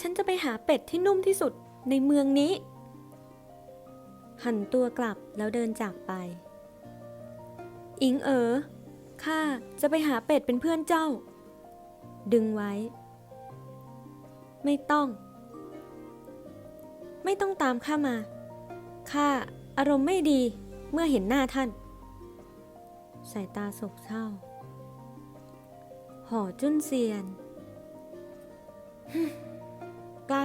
ฉันจะไปหาเป็ดที่นุ่มที่สุดในเมืองนี้ หันตัวกลับแล้วเดินจากไป อิงเอ๋อข้าจะไปหาเป็ดเป็นเพื่อนเจ้า ดึงไว้ ไม่ต้อง ไม่ต้องตามข้ามา ข้าอารมณ์ไม่ดีเมื่อเห็นหน้าท่าน สายตาโศกเศร้า ห่อจุ้นเซียน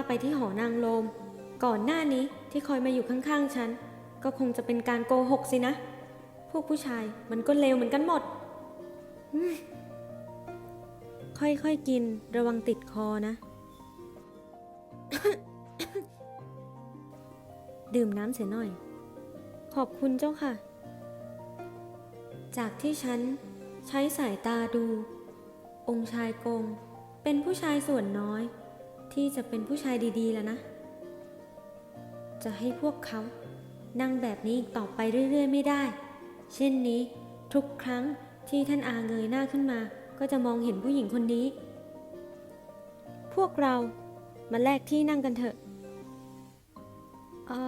ไปที่หอนางโลม ก่อนหน้านี้ที่คอยมาอยู่ข้างๆฉัน ก็คงจะเป็นการโกหกสินะ พวกผู้ชายมันก็เลวเหมือนกันหมดอืมค่อยๆกินระวังติดคอนะ ดื่มน้ำเสียหน่อย ขอบคุณเจ้าค่ะ จากที่ฉันใช้สายตาดู องค์ชายกงเป็นผู้ชายส่วนน้อย ที่จะเป็นผู้ชายดีๆแล้วนะ จะให้พวกเขานั่งแบบนี้อีกต่อไปเรื่อยๆ ไม่ได้ เช่นนี้ทุกครั้งที่ท่านอาเงยหน้าขึ้นมา ก็จะมองเห็นผู้หญิงคนนี้ พวกเรามาแลกที่นั่งกันเถอะ เอ่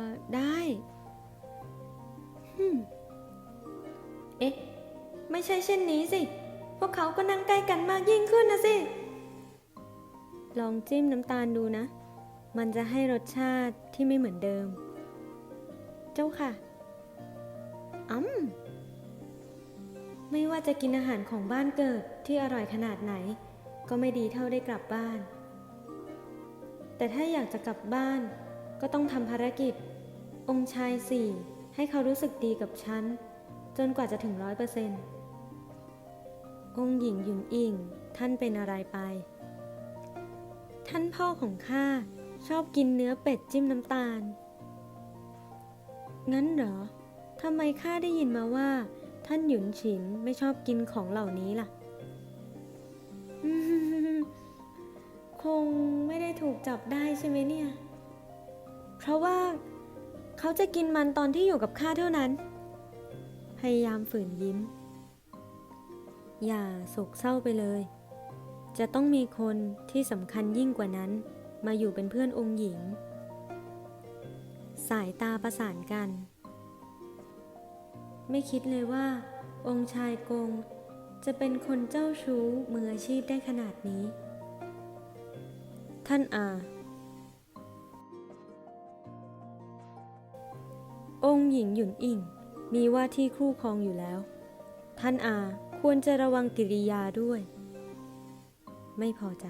อ ได้ฮึเอ๊ะ ไม่ใช่เช่นนี้สิ พวกเขาก็นั่งใกล้กันมากยิ่งขึ้นนะสิ ลองจิ้มน้ำตาลดูนะ มันจะให้รสชาติที่ไม่เหมือนเดิม เจ้าค่ะอืมไม่ว่าจะกินอาหารของบ้านเกิดที่อร่อยขนาดไหน ก็ไม่ดีเท่าได้กลับบ้าน แต่ถ้าอยากจะกลับบ้าน ก็ต้องทำภารกิจ องค์ชายสี่ให้เขารู้สึกดีกับฉัน จนกว่าจะถึงร้อยเปอร์เซนต์องค์หญิงหยุนอิงท่านเป็นอะไรไป ท่านพ่อของข้าชอบกินเนื้อเป็ดจิ้มน้ำตาล งั้นเหรอ ทำไมข้าได้ยินมาว่า ท่านหยุนฉินไม่ชอบกินของเหล่านี้ล่ะ คงไม่ได้ถูกจับได้ใช่ไหมเนี่ย เพราะว่าเขาจะกินมันตอนที่อยู่กับข้าเท่านั้น พยายามฝืนยิ้ม อย่าโศกเศร้าไปเลย จะต้องมีคนที่สำคัญยิ่งกว่านั้น มาอยู่เป็นเพื่อนองค์หญิง สายตาประสานกัน ไม่คิดเลยว่า องค์ชายกง จะเป็นคนเจ้าชู้มืออาชีพได้ขนาดนี้ ท่านอา องค์หญิงหยุนอิ่ง มีว่าที่คู่ครองอยู่แล้ว ท่านอาควรจะระวังกิริยาด้วย ไม่พอใจ